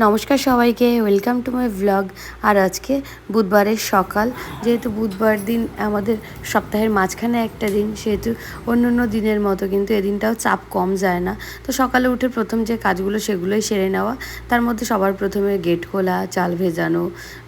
নমস্কার সবাইকে welcome to my vlog আর আজকে বুধবারের সকাল, যেহেতু বুধবার দিন আমাদের সপ্তাহের মাঝখানে একটা দিন, সেহেতু অন্য অন্য দিনের মতো, কিন্তু এদিনটাও চাপ কম যায় না। তো সকালে উঠে প্রথম যে কাজগুলো, সেগুলোই সেরে নেওয়া। তার মধ্যে সবার প্রথমে গেট খোলা, চাল ভেজানো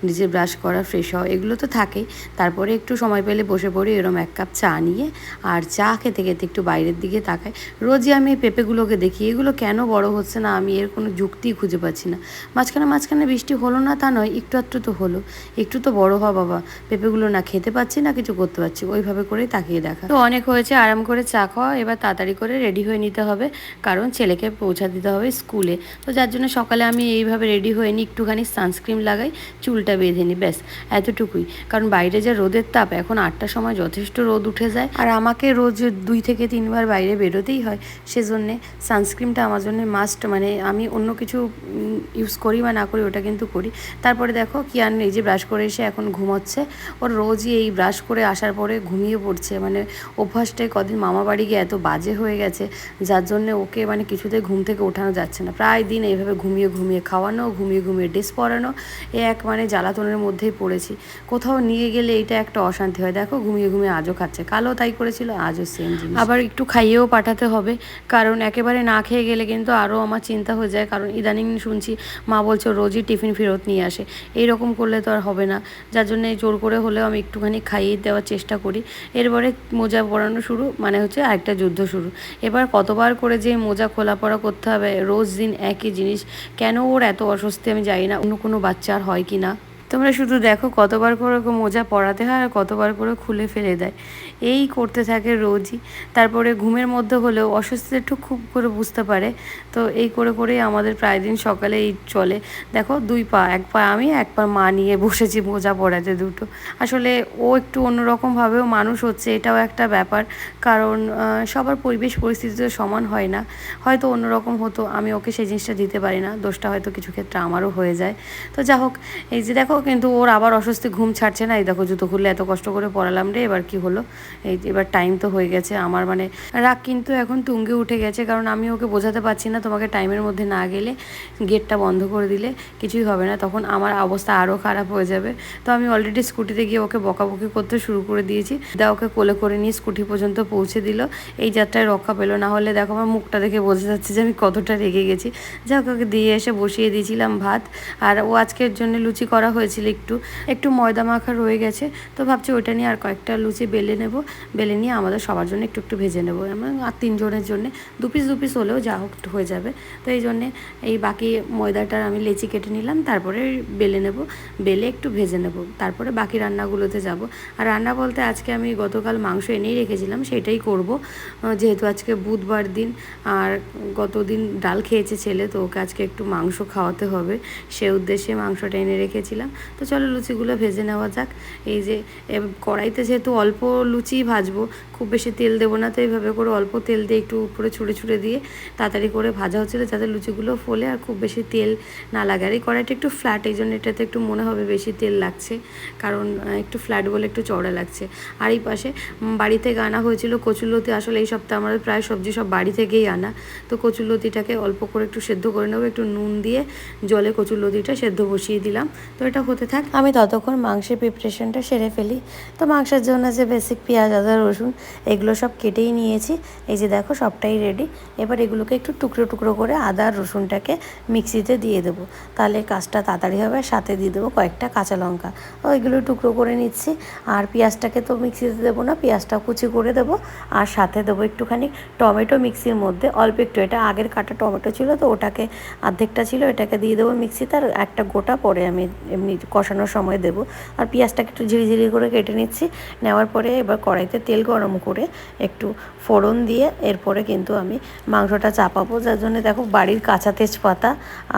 নিজে ব্রাশ করা ফ্রেশ হওয়া, এগুলো তো থাকেই। তারপরে একটু সময় পেলে বসে পড়ি, এরম এক কাপ চা নিয়ে। আর চা খেতে খেতে একটু বাইরের দিকে তাকাই। রোজই আমি পেঁপেগুলোকে দেখি, এগুলো কেন বড় হচ্ছে না, আমি এর কোনো যুক্তি খুঁজে পাচ্ছি না। মাঝখানে মাঝখানে বৃষ্টি হলো না তা নয়, একটু আধটু তো হলো। একটু তো বড় হওয়া বাবা, পেঁপেগুলো না খেতে পাচ্ছি, না কিছু করতে পারছি, ওইভাবে করেই তাকিয়ে দেখা। তো অনেক হয়েছে, আরাম করে চা খাওয়া, এবার তাড়াতাড়ি করে রেডি হয়ে নিতে হবে, কারণ ছেলেকে পৌঁছা দিতে হবে স্কুলে। তো যার জন্য সকালে আমি এইভাবে রেডি হয়ে নিই একটুখানি সানস্ক্রিন লাগাই, চুলটা বেঁধে নিই ব্যাস, এতটুকুই। কারণ বাইরে যে রোদের তাপ, এখন আটটার সময় যথেষ্ট রোদ উঠে যায়। আর আমাকে রোজ দুই থেকে তিনবার বাইরে বেরোতেই হয়, সেজন্যে সানস্ক্রিনটা আমার জন্য মাস্ট মানে আমি অন্য কিছু ইউজ করি বা না করি, ওটা কিন্তু করি। তারপরে দেখো কি আর এই যে ব্রাশ করে এসে এখন ঘুমোচ্ছে। ওর রোজই এই ব্রাশ করে আসার পরে ঘুমিয়ে পড়ছে। মানে অভ্যাসটাই কদিন মামা বাড়ি গিয়ে এত বাজে হয়ে গেছে, যার জন্য ওকে মানে কিছুতে ঘুম থেকে ওঠানো যাচ্ছে না। প্রায় দিন এইভাবে ঘুমিয়ে ঘুমিয়ে খাওয়ানো, ঘুমিয়ে ঘুমিয়ে ড্রেস পরানো, এ এক মানে জ্বালাতনের মধ্যেই পড়েছি। কোথাও নিয়ে গেলে এইটা একটা অশান্তি হয়। দেখো, ঘুমিয়ে ঘুমিয়ে আজও খাচ্ছে। কালও তাই করেছিল, আজও সেম জিনিস। আবার একটু খাইয়েও পাঠাতে হবে। কারণ একেবারে না খেয়ে গেলে কিন্তু আরও আমার চিন্তা হয়ে যায়। কারণ ইদানিং শুনছি মা বলছে, রোজই টিফিন ফেরত নিয়ে আসে। এই রকম করলে তো আর হবে না। যার জন্য জোর করে হলেও আমি একটুখানি খাইয়ে দেওয়ার চেষ্টা করি। এরপরে মোজা পরানো শুরু মানে হচ্ছে আরেকটা যুদ্ধ শুরু। এবার কতবার করে যে মোজা খোলা পড়া করতে হবে, রোজ দিন একই জিনিস। কেন ওর এত অস্বস্তি আমি জানি না, অন্য কোনো বাচ্চার হয় কি না? তোমরা শুধু দেখো কতবার করে ওকে মোজা পরাতে হয় আর কতবার করে খুলে ফেলে দেয়। এই করতে থাকে রোজই। তারপরে ঘুমের মধ্যে হলেও অস্বস্তিটা একটু খুব করে বুঝতে পারে। তো এই করে করেই আমাদের প্রায় দিন সকালে এই চলে। দেখো দুই পা, এক পা আমি, এক পা মা নিয়ে বসেছি মোজা পরাতে দুটো। আসলে ও একটু অন্যরকমভাবেও মানুষ হচ্ছে, এটাও একটা ব্যাপার। কারণ সবার পরিবেশ পরিস্থিতি তো সমান হয় না। হয়তো অন্যরকম হতো, আমি ওকে সেই জিনিসটা দিতে পারি না। দোষটা হয়তো কিছু ক্ষেত্রে আমারও হয়ে যায়। তো যা হোক এই যে দেখো কিন্তু ওর আবার অস্বস্তি ঘুম ছাড়ছে না। এই দেখো জুতো খুললে এত কষ্ট করে পড়ালাম রে, এবার কি হলো? এই এবার টাইম তো হয়ে গেছে। আমার মানে রাগ কিন্তু এখন তুঙ্গে উঠে গেছে, কারণ আমি ওকে বোঝাতে পারছি না তোমাকে টাইমের মধ্যে না গেলে গেটটা বন্ধ করে দিলে কিছুই হবে না। তখন আমার অবস্থা আরও খারাপ হয়ে যাবে। তো আমি অলরেডি স্কুটিতে গিয়ে ওকে বকাবকি করতে শুরু করে দিয়েছি। দা ওকে কোলে করে নিয়ে স্কুটি পর্যন্ত পৌঁছে দিল। এই যাত্রায় রক্ষা পেল না হলে দেখো আমার মুখটা দেখে বোঝা যাচ্ছে যে আমি কতটা রেগে গেছি। যা ওকে দিয়ে এসে বসিয়ে দিয়েছিলাম ভাত। আর ও আজকের জন্য লুচি করা হয়েছিল একটু একটু ময়দা মাখা রয়ে গেছে, তো ভাবছি ওইটা নিয়ে আর কয়েকটা লুচি বেলে নেব, বেলে নিয়ে আমাদের সবার জন্য একটু একটু ভেজে নেব আর তিনজনের জন্য দু পিস দু পিস হলেও যা হোক হয়ে যাবে, তো এই জন্যে এই বাকি ময়দাটার আমি লেচি কেটে নিলাম, তারপরে বেলে নেব, বেলে একটু ভেজে নেব, তারপরে বাকি রান্নাগুলোতে যাব, আর রান্না বলতে আজকে আমি গতকাল মাংস এনেই রেখেছিলাম, সেটাই করব যেহেতু আজকে বুধবার দিন, আর গতদিন ডাল খেয়েছে ছেলে, তো ওকে আজকে একটু মাংস খাওয়াতে হবে, সে উদ্দেশ্যে মাংসটা এনে রেখেছিলাম তো চলো লুচিগুলো ভেজে নেওয়া যাক। এই যে কড়াইতে যেহেতু অল্প লুচি ভাজবো, খুব বেশি তেল দেবো না, তো এইভাবে করে অল্প তেল দিয়ে একটু উপরে ছুঁড়ে ছুঁড়ে দিয়ে তাড়াতাড়ি করে ভাজা হচ্ছিল যাতে লুচিগুলো ফোলে আর খুব বেশি তেল না লাগে। আর এই কড়াইটা একটু ফ্ল্যাট এই জন্য এটাতে একটু মনে হবে বেশি তেল লাগছে, কারণ একটু ফ্ল্যাট বলে একটু চওড়া লাগছে। আর এই পাশে বাড়ি থেকে আনা হয়েছিল কচুলতি আসলে এই সপ্তাহে আমাদের প্রায় সবজি সব বাড়ি থেকেই আনা। তো কচুলতিটাকে অল্প করে একটু সেদ্ধ করে নেব, একটু নুন দিয়ে জলে কচুলতিটা সেদ্ধ বসিয়ে দিলাম। তো এটা হতে থাক, আমি ততক্ষণ মাংসের প্রিপারেশনটা সেরে ফেলি। তো মাংসের জন্য যে বেসিক পেঁয়াজ, আদা, রসুন, এগুলো সব কেটেই নিয়েছি। এই যে দেখো, সবটাই রেডি এবার এগুলোকে একটু টুকরো টুকরো করে আদা রসুনটাকে মিক্সিতে দিয়ে দেবো। তাহলে কাজটা তাড়াতাড়ি হবে সাথে দিয়ে দেবো কয়েকটা কাঁচা লঙ্কা। তো এগুলো টুকরো করে নিচ্ছি। আর পেঁয়াজটাকে তো মিক্সিতে দেবো না পেঁয়াজটা কুচি করে দেবো। আর সাথে দেবো একটুখানি টমেটো মিক্সির মধ্যে। অল্প একটু, এটা আগের কাটা টমেটো ছিল, তো ওটাকে অর্ধেকটা ছিল, এটাকে দিয়ে দেবো মিক্সিতে আর একটা গোটা পরে আমি এমনি কষানোর সময় দেবো। আর পেঁয়াজটাকে একটু ঝিরিঝিরি করে কেটে নিচ্ছি। নেওয়ার পরে এবার কড়াইতে তেল গরম করে একটু ফোড়ন দিয়ে এরপরে কিন্তু আমি মাংসটা চাপাবো। যার জন্য দেখো বাড়ির কাঁচা তেজপাতা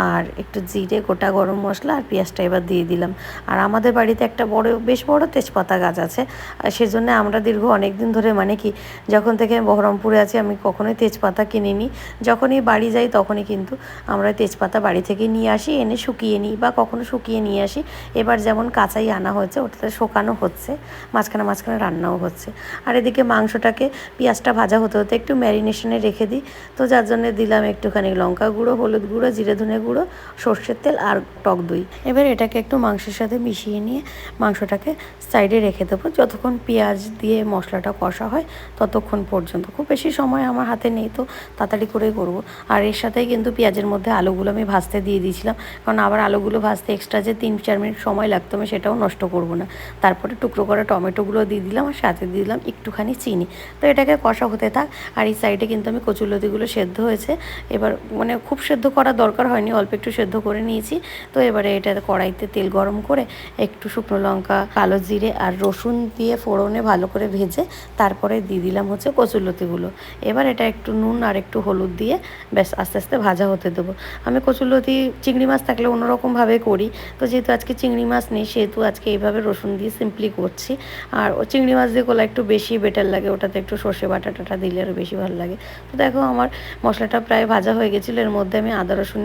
আর একটু জিরে, গোটা গরম মশলা আর পেঁয়াজটা এবার দিয়ে দিলাম। আর আমাদের বাড়িতে একটা বড়, বেশ বড় তেজপাতা গাছ আছে। আর সেজন্য আমরা দীর্ঘ অনেক দিন ধরে মানে কি যখন থেকে আমি বহরমপুরে আছি আমি কখনোই তেজপাতা কিনিনি। যখনই বাড়ি যাই তখনই কিন্তু আমরা তেজপাতা বাড়ি থেকে নিয়ে আসি, এনে শুকিয়ে নিই বা কখনো শুকিয়ে নিয়ে আসি। এবার যেমন কাঁচাই আনা হয়েছে, ওটাতে শোকানো হচ্ছে, মাঝখানে মাঝখানে রান্নাও হচ্ছে। আর এদিকে মাংসটাকে পেঁয়াজটা ভাজা হতে হতে একটু ম্যারিনেশনে রেখে দিই। তো যার জন্য দিলাম একটুখানি লঙ্কা গুঁড়ো, হলুদ গুঁড়ো, জিরে ধনে গুঁড়ো, সর্ষের তেল আর টক দই। এবার এটাকে একটু মাংসের সাথে মিশিয়ে নিয়ে মাংসটাকে সাইডে রেখে দেবো। যতক্ষণ পেঁয়াজ দিয়ে মশলাটা কষা হয়, ততক্ষণ পর্যন্ত। খুব বেশি সময় আমার হাতে নেই, তো তাড়াতাড়ি করেই করব। আর এর সাথেই কিন্তু পেঁয়াজের মধ্যে আলুগুলো আমি ভাজতে দিয়ে দিয়েছিলাম। কারণ আবার আলুগুলো ভাজতে এক্সট্রা যে তিন চার মিনিট সময় লাগতো, আমি সেটাও নষ্ট করব না। তারপরে টুকরো করা টমেটোগুলো দিয়ে দিলাম, আর সাথে দিয়ে দিলাম একটুখানি চিনি। তো এটাকে কষা হতে থাক, আর এই সাইডে কিন্তু আমি কচুলতিগুলো সেদ্ধ হয়েছে। এবার মানে খুব সেদ্ধ করার দরকার হয়নি, অল্প একটু সেদ্ধ করে নিয়েছি। তো এবারে এটা কড়াইতে তেল গরম করে একটু শুকনো লঙ্কা, কালো জিরে আর রসুন দিয়ে ফোড়নে ভালো করে ভেজে তারপরে দিয়ে দিলাম হচ্ছে কচুলতিগুলো এবার এটা একটু নুন আর একটু হলুদ দিয়ে ব্যাস আস্তে আস্তে ভাজা হতে দেবো। আমি কচুলতি চিংড়ি মাছ থাকলে অন্যরকমভাবে করি। তো যেহেতু আজকে চিংড়ি মাছ নেই, সেহেতু আজকে এইভাবে রসুন দিয়ে সিম্পলি করছি। আর ও চিংড়ি মাছ দিয়ে করলে একটু বেশি বেটার লাগে, ওটাতে একটু সর্ষে বাটা টাটা দিলে আরও বেশি ভালো লাগে। তো দেখো আমার মশলাটা প্রায় ভাজা হয়ে গেছিল, এর মধ্যে আমি আদা, রসুন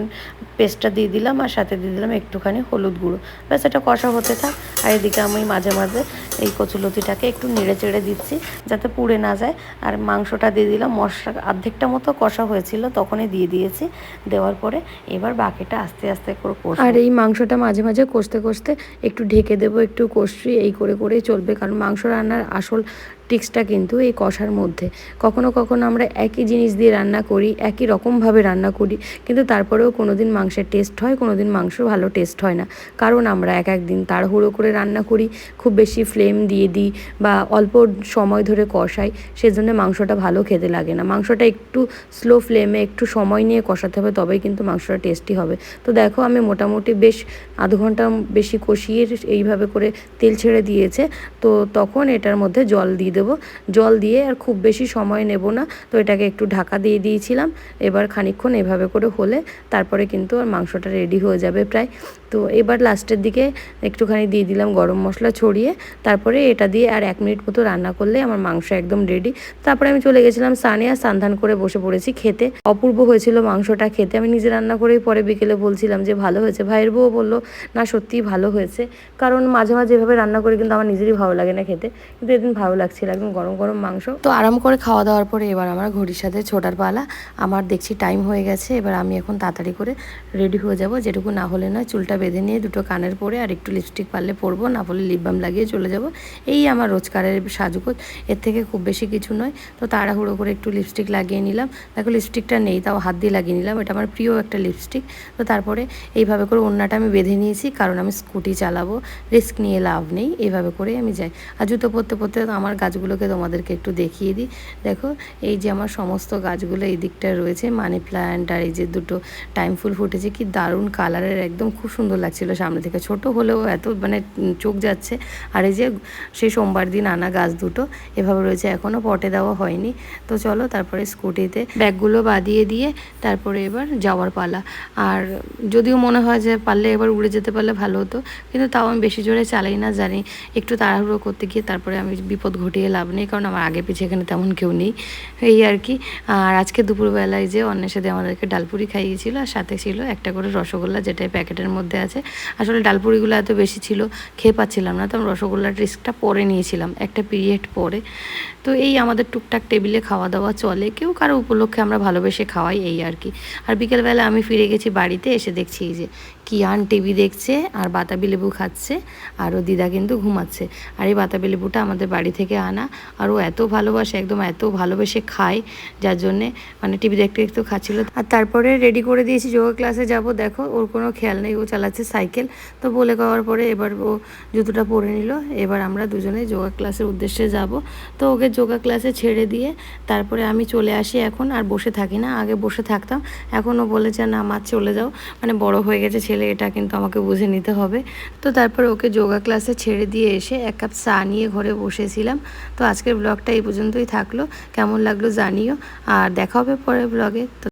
পেস্টটা দিয়ে দিলাম, আর সাথে দিয়ে দিলাম একটুখানি হলুদ গুঁড়ো। ব্যাস, এটা কষা হতে থাক। আর এদিকে আমি মাঝে মাঝে এই কচুলতিটাকে একটু নেড়ে চেড়ে দিচ্ছি, যাতে পুড়ে না যায়। আর মাংসটা দিয়ে দিলাম, মশলা অর্ধেকটা মতো কষা হয়েছিল, তখনই দিয়ে দিয়েছি। দেওয়ার পরে এবার বাকিটা আস্তে আস্তে করে আর এই মাংসটা মাঝে মাঝে কষতে কষতে কষতে একটু ঢেকে দেবো, একটু কষি এই করে করে চলবে। কারণ মাংস রান্নার আসল টিক্সটা কিন্তু এই কষার মধ্যে। কখনো কখনো আমরা একই জিনিস দিয়ে রান্না করি, একই রকমভাবে রান্না করি, কিন্তু তারপরেও কোনো দিন মাংসের টেস্ট হয় কোনো দিন মাংস ভালো টেস্ট হয় না। কারণ আমরা এক এক দিন তাড়াহুড়ো করে রান্না করি, খুব বেশি ফ্লেম দিয়ে দিই বা অল্প সময় ধরে কষাই, সেজন্য মাংসটা ভালো খেতে লাগে না। মাংসটা একটু স্লো ফ্লেমে একটু সময় নিয়ে কষাতে হবে, তবেই কিন্তু মাংসটা টেস্টি হবে। তো দেখো, আমি মোটামুটি বেশ আধ ঘণ্টা বেশি কষিয়ে এইভাবে করে তেল ছেড়ে দিয়েছে। তো তখন এটার মধ্যে জল দিয়ে দেবো। জল দিয়ে আর খুব বেশি সময় নেব না। তো এটাকে একটু ঢাকা দিয়ে দিয়েছিলাম। এবার খানিকক্ষণ এভাবে করে হলে তারপরে কিন্তু আর মাংসটা রেডি হয়ে যাবে প্রায়। তো এবার লাস্টের দিকে একটুখানি দিয়ে দিলাম গরম মশলা ছড়িয়ে। তারপরে এটা দিয়ে আর এক মিনিট মতো রান্না করলে আমার মাংস একদম রেডি তারপরে আমি চলে গেছিলাম স্নানে আর সান্ধান করে বসে পড়েছি খেতে। অপূর্ব হয়েছিল মাংসটা খেতে। আমি নিজে রান্না করেই পরে বিকেলে বলছিলাম যে, ভালো হয়েছে। ভাইয়ের বউ বলল, না, সত্যিই ভালো হয়েছে। কারণ মাঝে মাঝে এভাবে রান্না করে কিন্তু আমার নিজেরই ভালো লাগে না খেতে। কিন্তু এদিন ভালো লাগছিল একদম গরম গরম মাংস। তো আরাম করে খাওয়া দাওয়ার পরে এবার আমার ঘড়ির সাথে ছোটার পালা। আমার দেখছি টাইম হয়ে গেছে, এবার আমি এখন তাড়াতাড়ি করে রেডি হয়ে যাব। যেটুকু না হলে নয়, চুলটা বেঁধে নিয়ে দুটো কানের পরে আর একটু লিপস্টিক পারলে পরবো, না হলে লিপ বাম লাগিয়ে চলে যাব। এই আমার রোজকারের সাজগোজ, এর থেকে খুব বেশি কিছু নয়। তো তাড়াহুড়ো করে একটু লিপস্টিক লাগিয়ে নিলাম। দেখো লিপস্টিকটা নেই, তাও হাত দিয়ে লাগিয়ে নিলাম। এটা আমার প্রিয় একটা লিপস্টিক তো তারপরে এইভাবে করে ওড়নাটা আমি বেঁধে নিয়েছি, কারণ আমি স্কুটি চালাবো রিস্ক নিয়ে লাভ নেই। এইভাবে করেই আমি যাই। আর জুতো পরতে পরতে আমার গাছগুলোকে তোমাদেরকে একটু দেখিয়ে দিই। দেখো, এই যে আমার সমস্ত গাছগুলো এই দিকটায় রয়েছে, মানি প্ল্যান্ট আর এই যে দুটো টাইম ফুল ফুটেছে, কি দারুণ কালারের, একদম খুব সুন্দর লাগছিল সামনে থেকে। ছোট হলেও এত মানে চোখ যাচ্ছে। আর এই যে সেই সোমবার দিন আনা গাছ দুটো, এভাবে রয়েছে এখনও পটে দেওয়া হয়নি। তো চলো, তারপরে স্কুটিতে ব্যাগগুলো বাদিয়ে দিয়ে তারপরে এবার যাওয়ার পালা। আর যদিও মনে হয় যে পারলে এবার উড়ে যেতে পারলে ভালো হতো, কিন্তু তাও আমি বেশি জোরে চালাই না, জানি। একটু তাড়াহুড়ো করতে গিয়ে তারপরে আমি বিপদ ঘটিয়ে লাভ নেই, কারণ আমার আগে পিছিয়ে এখানে তেমন কেউ নেই। এই আর কি। আর আজকে দুপুরবেলায় যে অন্যের সাথে আমাদেরকে ডালপুরি খাইয়েছিল, আর সাথে ছিল একটা করে রসগোল্লা যেটা প্যাকেটের মধ্যে আছে। আসলে ডালপুরিগুলো এত বেশি ছিল, খেয়ে পাচ্ছিলাম না, তো আমি রসগোল্লার রিস্কটা পরে নিয়েছিলাম, একটা পিরিয়ড পরে। তো এই আমাদের টুকটাক টেবিলে খাওয়া দাওয়া চলে, কেউ কারও উপলক্ষে আমরা ভালোবেসে খাওয়াই, এই আর কি। আর বিকেলবেলা আমি ফিরে গেছি বাড়িতে, এসে দেখছি যে কিয়ান টিভি দেখছে আর বাতাবি লেবু খাচ্ছে আর ও দিদা কিন্তু ঘুমাচ্ছে। আর এই বাতাবি লেবুটা আমাদের বাড়ি থেকে আনা আর ও এত ভালোবাসে, একদম এত ভালোবেসে খায়, যার জন্যে মানে টিভি দেখতে দেখতে খাচ্ছিল। আর তারপরে রেডি করে দিয়েছি যোগা ক্লাসে যাব। দেখো, ওর কোনো খেয়াল নেই, ও চালাচ্ছে সাইকেল তো বলে খাওয়ার পরে এবার ও জুতোটা পরে নিল। এবার আমরা দুজনে যোগা ক্লাসের উদ্দেশ্যে যাব। তো ওকে যোগা ক্লাসে ছেড়ে দিয়ে তারপরে আমি চলে আসি এখন আর বসে থাকি না। আগে বসে থাকতাম। এখন ও বলেছে, না মা, চলে যাও। মানে বড় হয়ে গেছে ছেলে। এটা কিন্তু আমাকে বুঝে নিতে হবে। তো তারপর ওকে যোগা ক্লাসে ছেড়ে দিয়ে এসে এক কাপ চা নিয়ে ঘরে বসেছিলাম। তো আজকের ব্লগটা এই পর্যন্তই থাকল। কেমন লাগল জানিও। আর দেখা হবে পরের ব্লগে তো